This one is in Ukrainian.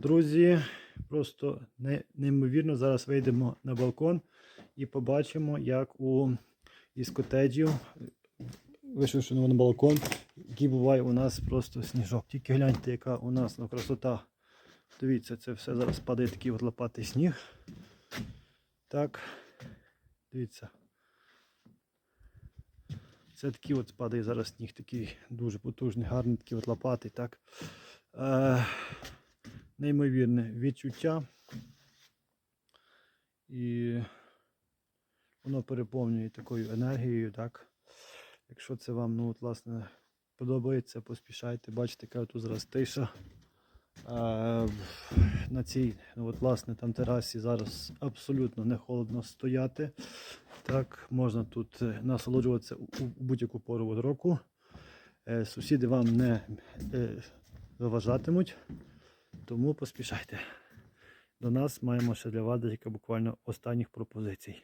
Друзі, просто неймовірно. Зараз вийдемо на балкон і побачимо, як у із котеджів, вийшовши на балкон, який буває у нас просто сніжок. Тільки гляньте, яка у нас ну, красота. Дивіться, це все зараз падає такий от лопатий сніг. Так, дивіться. Це такий от падає зараз сніг, такий дуже потужний, гарний, такий от лопатий, так. Е, неймовірне відчуття. І воно переповнює такою енергією, так. Якщо це вам, ну, от, власне, подобається, поспішайте. Бачите, яка тут зараз тиша. А, на цій, ну, от, власне, там терасі зараз абсолютно не холодно стояти. Так, можна тут е, насолоджуватися у у будь-яку пору року. Е, Сусіди вам не е, заважатимуть, тому поспішайте. До нас маємо ще для вас декілька буквально останніх пропозицій.